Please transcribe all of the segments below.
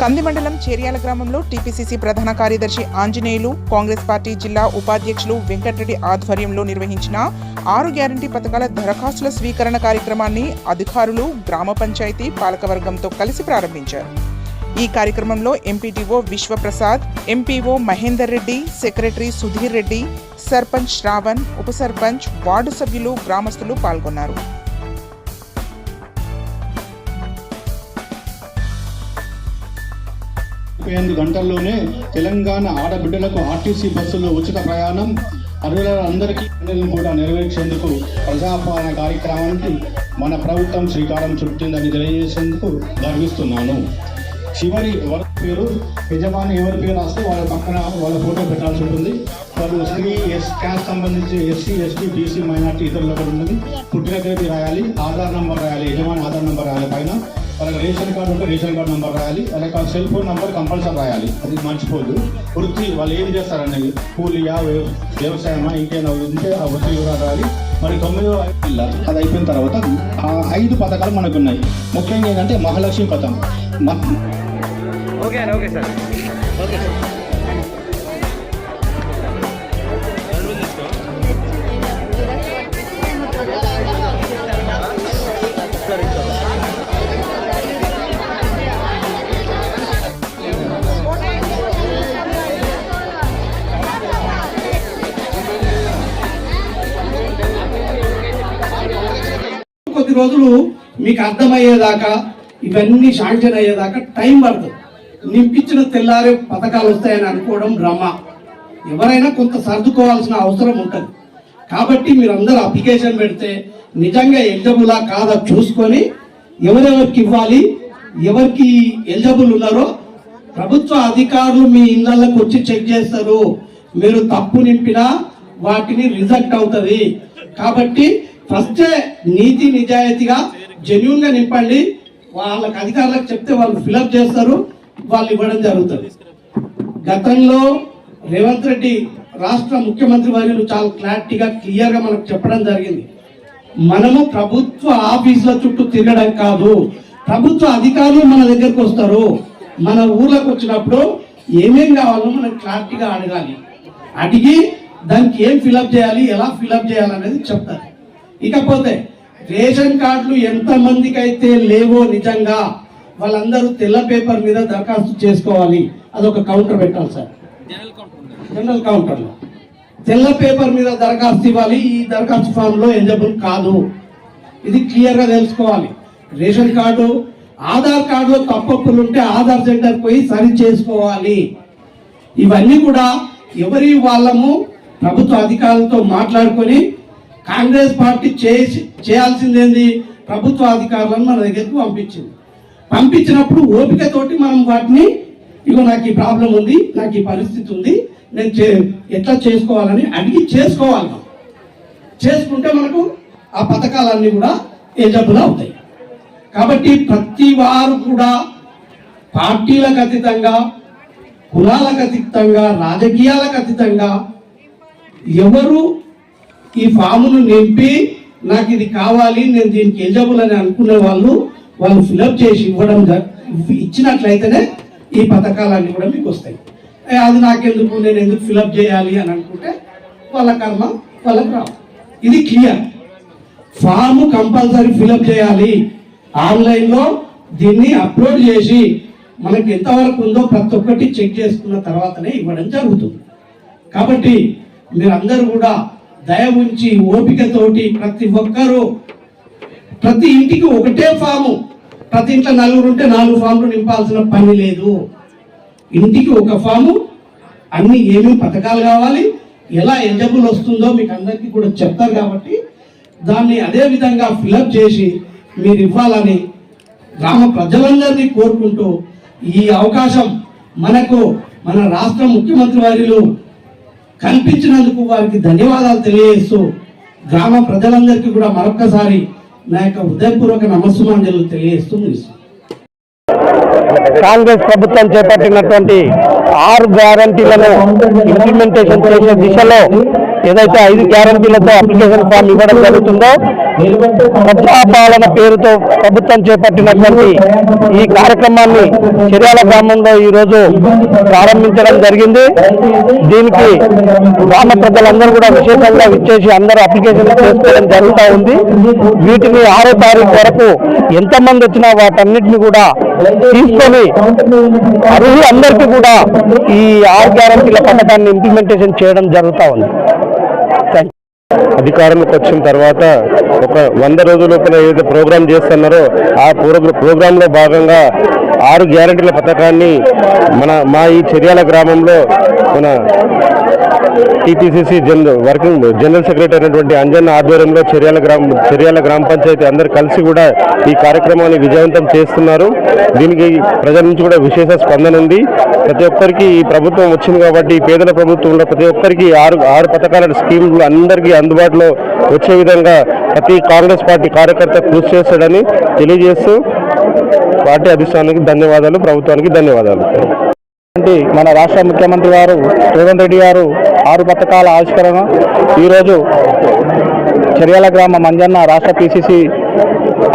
కంది మండలం చేర్యాల గ్రామంలో టీపీసీసీ ప్రధాన కార్యదర్శి ఆంజనేయులు కాంగ్రెస్ పార్టీ జిల్లా ఉపాధ్యక్షులు వెంకటరెడ్డి ఆధ్వర్యంలో నిర్వహించిన ఆరు గ్యారంటీ పథకాల దరఖాస్తుల స్వీకరణ కార్యక్రమాన్ని అధికారులు గ్రామ పంచాయతీ పాలకవర్గంతో కలిసి ప్రారంభించారు. ఈ కార్యక్రమంలో MPTO Vishwaprasad MPO Mahender Reddy secretary Sudhir Reddy sarpanch Shravan ఉప సర్పంచ్ వార్డు సభ్యులు గ్రామస్తులు పాల్గొన్నారు. ముప్పై ఎనిమిది గంటల్లోనే తెలంగాణ ఆడబిడ్డలకు ఆర్టీసీ బస్సులు ఉచిత ప్రయాణం. అర్హులందరికీ కూడా నెరవేర్చేందుకు ప్రజాపాలన కార్యక్రమానికి మన ప్రభుత్వం శ్రీకారం చుట్టిందని తెలియజేసేందుకు గర్విస్తున్నాను. చివరి ఎవరి పేరు యజమాని ఎవరి పేరు రాస్తే వాళ్ళ పక్కన వాళ్ళ ఫోటో పెట్టాల్సి ఉంటుంది. వాళ్ళు స్త్రీ ఎస్ క్యాస్ట్ సంబంధించి ఎస్సీ ఎస్టీ బీసీ మైనార్టీ ఇతరులు కూడా ఉన్నది. పుట్టిన తేదీ రాయాలి ఆధార్ నెంబర్ రాయాలి యజమాని ఆధార్ నెంబర్ రాయాలి పైన. వాళ్ళకి రేషన్ కార్డు ఉంటే రేషన్ కార్డు నెంబర్ రాయాలి అలాగే సెల్ ఫోన్ నెంబర్ కంపల్సరీ రాయాలి. అది మర్చిపోద్దు వృత్తి వాళ్ళు ఏం చేస్తారనేది కూలియా వ్యవసాయమా ఇంకేమైనా ఉంటే ఆ వృత్తి వివరాలు రాయాలి. మరి తొమ్మిదో ఐదు అది అయిపోయిన తర్వాత ఆ ఐదు పథకాలు మనకు ఉన్నాయి ముఖ్యంగా ఏంటంటే మహాలక్ష్మి పథకం. Okay okay sir. Okay sir. కొద్ది రోజులు మీకు అర్థమయ్యేదాకా ఇవన్నీ శాంక్షన్ అయ్యేదాకా టైం పడుతుంది నింపించిన తెల్లారే పథకాలు వస్తాయని అనుకోవడం భ్రమ. ఎవరైనా కొంత సర్దుకోవాల్సిన అవసరం ఉంటుంది. కాబట్టి మీరు అందరూ అప్లికేషన్ పెడితే నిజంగా ఎలిజబులా కాదా చూసుకొని ఎవరెవరికి ఇవ్వాలి ఎవరికి ఎలిజబుల్ ఉన్నారో ప్రభుత్వ అధికారులు మీ ఇళ్ళకు వచ్చి చెక్ చేస్తారు. మీరు తప్పు నింపినా వాటిని రిజెక్ట్ అవుతుంది. కాబట్టి ఫస్ట్ నీతి నిజాయితీగా జెన్యున్గా నింపండి. వాళ్ళకి అధికారులకు చెప్తే వాళ్ళు ఫిలప్ చేస్తారు వాళ్ళు ఇవ్వడం జరుగుతుంది. గతంలో రేవంత్ రెడ్డి రాష్ట్ర ముఖ్యమంత్రి వర్యులు చాలా క్లారిటీగా క్లియర్గా మనకు చెప్పడం జరిగింది. మనము ప్రభుత్వ ఆఫీసుల చుట్టూ తిరగడం కాదు. ప్రభుత్వ అధికారులు మన దగ్గరకు వస్తారు. మన ఊర్లకు వచ్చినప్పుడు ఏమేం కావాలో మనం క్లారిటీగా అడగాలి. అడిగి దానికి ఏం ఫిలప్ చేయాలి ఎలా ఫిలప్ చేయాలి అనేది చెప్తారు. ఇకపోతే రేషన్ కార్డులు ఎంత మందికి అయితే లేవో నిజంగా వాళ్ళందరూ తెల్ల పేపర్ మీద దరఖాస్తు చేసుకోవాలి. అదొక కౌంటర్ పెట్టాలి సార్. General counter. లో తెల్ల పేపర్ మీద దరఖాస్తు ఇవ్వాలి. ఈ దరఖాస్తు ఫామ్లో ఎలిజిబుల్ కాదు. ఇది క్లియర్గా తెలుసుకోవాలి. రేషన్ కార్డు ఆధార్ కార్డులో తప్పప్పులు ఉంటే ఆధార్ సెంటర్ పోయి సరి చేసుకోవాలి. ఇవన్నీ కూడా ఎవరి వాళ్ళము ప్రభుత్వ అధికారులతో మాట్లాడుకొని కాంగ్రెస్ పార్టీ చేసి చేయాల్సిందేంది? ప్రభుత్వ అధికారులను మన దగ్గరకు పంపించింది. పంపించినప్పుడు ఓపికతోటి మనం వాటిని ఇగో నాకు ఈ ప్రాబ్లం ఉంది నాకు ఈ పరిస్థితి ఉంది నేను చే- ఎట్లా చేసుకోవాలని అడిగి చేసుకోవాలి చేసుకుంటే మనకు ఆ పథకాలన్నీ కూడా ఏజబుల్ అవుతాయి. కాబట్టి ప్రతి వారు కూడా పార్టీలకు అతీతంగా కులాలకు అతీతంగా రాజకీయాలకు అతీతంగా ఎవరు ఈ ఫామును నింపి నాకు ఇది కావాలి నేను దీనికి ఎలిజబుల్ అని అనుకునే వాళ్ళు వాళ్ళు ఫిలప్ చేసి ఇవ్వడం ఇచ్చినట్లయితేనే ఈ పథకాలన్నీ కూడా మీకు వస్తాయి. అది నాకెందుకు నేను ఎందుకు ఫిలప్ చేయాలి అని అనుకుంటే వాళ్ళ కర్మ వాళ్ళకి రావు. ఇది క్లియర్. ఫామ్ కంపల్సరీ ఫిలప్ చేయాలి. ఆన్లైన్లో దీన్ని అప్లోడ్ చేసి మనకి ఎంతవరకు ఉందో ప్రతి ఒక్కటి చెక్ చేసుకున్న తర్వాతనే ఇవ్వడం జరుగుతుంది. కాబట్టి మీరందరూ కూడా దయ ఉంచి ఓపికతోటి ప్రతి ఒక్కరూ ప్రతి ఇంటికి ఒకటే ఫాము. ప్రతి ఇంట్లో నలుగురు ఉంటే నాలుగు ఫామ్లు నింపాల్సిన పని లేదు. ఇంటికి ఒక ఫాము అన్ని ఏమేమి పథకాలు కావాలి ఎలా ఎలిజిబుల్ వస్తుందో మీకు అందరికీ కూడా చెప్తారు కాబట్టి దాన్ని అదే విధంగా ఫిలప్ చేసి మీరు ఇవ్వాలని గ్రామ ప్రజలందరినీ కోరుకుంటూ ఈ అవకాశం మనకు మన రాష్ట్ర ముఖ్యమంత్రి వారిలో కల్పించినందుకు వారికి ధన్యవాదాలు తెలియజేస్తూ గ్రామ ప్రజలందరికీ కూడా మరొక్కసారి నా యొక్క హృదయపూర్వక నమస్సుమాంజలు తెలియజేస్తూ కాంగ్రెస్ ప్రభుత్వం చేపట్టినటువంటి ఆరు గ్యారంటీలను ఇంప్లిమెంటేషన్ చేసే దిశలో ఏదైతే ఐదు గ్యారంటీలతో అప్లికేషన్ ఫామ్ ఇవ్వడం జరుగుతుందో ప్రజాపాలన పేరుతో ప్రభుత్వం చేపట్టినటువంటి ఈ కార్యక్రమాన్ని చర్యాల గ్రామంలో ఈ రోజు ప్రారంభించడం జరిగింది. దీనికి గ్రామ ప్రజలందరూ కూడా విశేషంగా విచ్చేసి అందరూ అప్లికేషన్ చేసుకోవడం జరుగుతూ ఉంది. వీటిని ఆరో తారీఖు వరకు ఎంతమంది వచ్చినా వాటన్నిటిని కూడా తీసుకొని అర్హులు అందరికీ కూడా ఈ ఆరు గ్యారంటీల పథకాన్ని ఇంప్లిమెంటేషన్ చేయడం జరుగుతూ ఉంది. అధికారంలోకి వచ్చిన తర్వాత ఒక వంద రోజుల లోపల ఏదైతే ప్రోగ్రామ్ చేస్తున్నారో ఆ ప్రోగ్రాంలో భాగంగా ఆరు గ్యారెంటీల పథకాన్ని మన మా ఈ చర్యాల గ్రామంలో మన TPCC general working general secretary అయినటువంటి అంజన్న ఆధ్వర్యంలో చర్యాల గ్రామ చర్యాల గ్రామ పంచాయతీ అందరు కలిసి కూడా ఈ కార్యక్రమాన్ని విజయవంతం చేస్తున్నారు. దీనికి ప్రజల నుంచి కూడా విశేష స్పందన ఉంది. ప్రతి ఒక్కరికి ఈ ప్రభుత్వం వచ్చింది కాబట్టి పేదల ప్రభుత్వంలో ప్రతి ఒక్కరికి ఆరు ఆరు పథకాల స్కీములు అందరికీ అందుబాటులో వచ్చే విధంగా ప్రతి కాంగ్రెస్ పార్టీ కార్యకర్త కృషి చేస్తాడని తెలియజేస్తూ పార్టీ అధిష్టానానికి ధన్యవాదాలు ప్రభుత్వానికి ధన్యవాదాలు. అంటే మన రాష్ట్ర ముఖ్యమంత్రి గారు రేవంత్ రెడ్డి గారు ఆరు పథకాల ఆవిష్కరణ. ఈరోజు చర్యాల గ్రామ మంజన్న రాష్ట్ర పిసిసి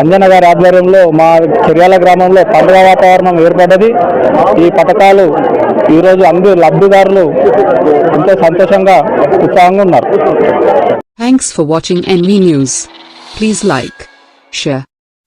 అంజన్న గారి ఆధ్వర్యంలో మా చర్యాల గ్రామంలో పండుగ వాతావరణం ఏర్పడ్డది. ఈ పథకాలు ఈరోజు అందరు లబ్ధిదారులు ఎంతో సంతోషంగా ఉత్సాహంగా ఉన్నారు. Thanks for watching NV News. Please like, share,